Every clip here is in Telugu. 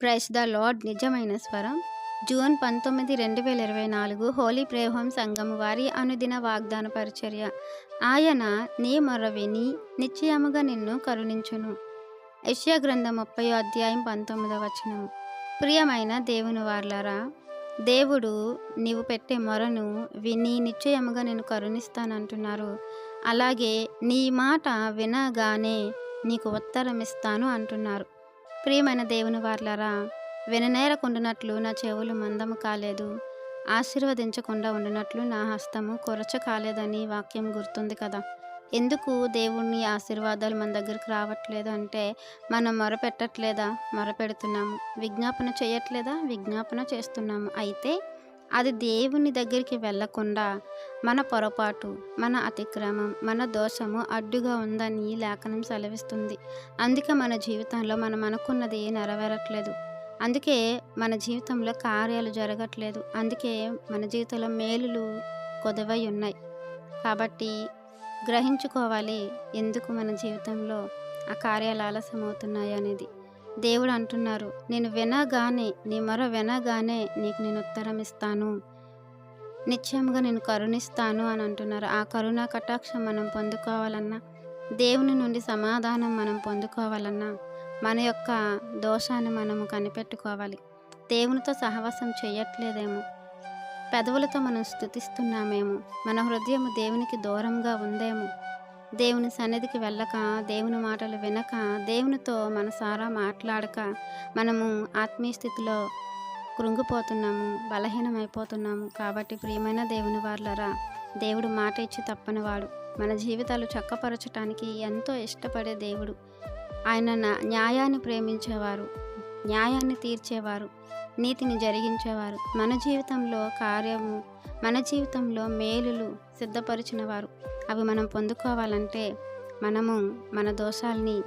ప్రైస్ ద లార్డ్ నిజమైన స్వరం. జూన్ పంతొమ్మిది రెండు వేల ఇరవై నాలుగు హోలీ ప్రేహోం సంఘం వారి అనుదిన వాగ్దాన పరిచర్య. ఆయన నీ మొర విని నిశ్చయముగా నిన్ను కరుణించును. యష్యా గ్రంథం ముప్పై అధ్యాయం పంతొమ్మిదవ వచనం. ప్రియమైన దేవుని వార్లరా దేవుడు నీవు పెట్టే మొరను విని నిశ్చయముగా నేను కరుణిస్తానంటున్నారు. అలాగే నీ మాట వినగానే నీకు ఉత్తరం ఇస్తాను అంటున్నారు. ప్రియమైన దేవుని వార్లరా వెననేరకుండునట్లు నా చెవులు మందము కాలేదు. ఆశీర్వదించకుండా ఉండినట్లు నా హస్తము కొరచ కాలేదని వాక్యం గుర్తుంది కదా. ఎందుకు దేవుణ్ణి ఆశీర్వాదాలు మన దగ్గరికి రావట్లేదు అంటే మనం మొరపెట్టట్లేదా? మొరపెడుతున్నాము. విజ్ఞాపన చేయట్లేదా? విజ్ఞాపన చేస్తున్నాము. అయితే అది దేవుని దగ్గరికి వెళ్ళకుండా మన పొరపాటు మన అతిక్రమం మన దోషము అడ్డుగా ఉందని లేఖనం సెలవిస్తుంది. అందుకే మన జీవితంలో మనం అనుకున్నది నెరవేరట్లేదు. అందుకే మన జీవితంలో కార్యాలు జరగట్లేదు. అందుకే మన జీవితంలో మేలులు కొదవై ఉన్నాయి. కాబట్టి గ్రహించుకోవాలి ఎందుకు మన జీవితంలో ఆ కార్యాలు ఆలస్యం అవుతున్నాయి అనేది. దేవుడు అంటున్నారు నేను వినగానే నీ మొర వినగానే నీకు నేను ఉత్తరం ఇస్తాను నిశ్చయంగా నేను కరుణిస్తాను అని అంటున్నారు. ఆ కరుణా కటాక్షం మనం పొందుకోవాలన్నా దేవుని నుండి సమాధానం మనం పొందుకోవాలన్నా మన యొక్క దోషాన్ని మనము కనిపెట్టుకోవాలి. దేవునితో సహవాసం చేయట్లేదేమో. పెదవులతో మనం స్థుతిస్తున్నామేమో మన హృదయం దేవునికి దూరంగా ఉందేమో. దేవుని సన్నిధికి వెళ్ళక దేవుని మాటలు వినక దేవునితో మనసారా మాట్లాడక మనము ఆత్మీయ స్థితిలో కృంగిపోతున్నాము బలహీనమైపోతున్నాము. కాబట్టి ప్రియమైన దేవుని వార్లరా దేవుడు మాట ఇచ్చి తప్పనివాడు. మన జీవితాలు చక్కపరచటానికి ఎంతో ఇష్టపడే దేవుడు. ఆయన న్యాయాన్ని ప్రేమించేవారు న్యాయాన్ని తీర్చేవారు నీతిని జరిగించేవారు. మన జీవితంలో కార్యము మన జీవితంలో మేలులు సిద్ధపరిచినవారు. అవి మనం పొందుకోవాలంటే మనము మన దోషాల్ని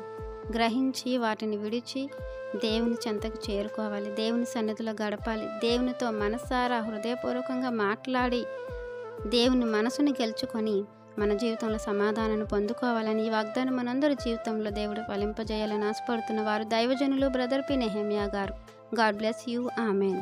గ్రహించి వాటిని విడిచి దేవుని చెంతకు చేరుకోవాలి. దేవుని సన్నిధిలో గడపాలి. దేవునితో మనసారా హృదయపూర్వకంగా మాట్లాడి దేవుని మనసుని గెలుచుకొని మన జీవితంలో సమాధానాన్ని పొందుకోవాలని ఈ వాగ్దానం మనందరి జీవితంలో దేవుడు ఫలింపజేయాలని ఆశపడుతున్న వారు దైవజనులు బ్రదర్ పి. నెహమియా గారు. God bless you. Amen.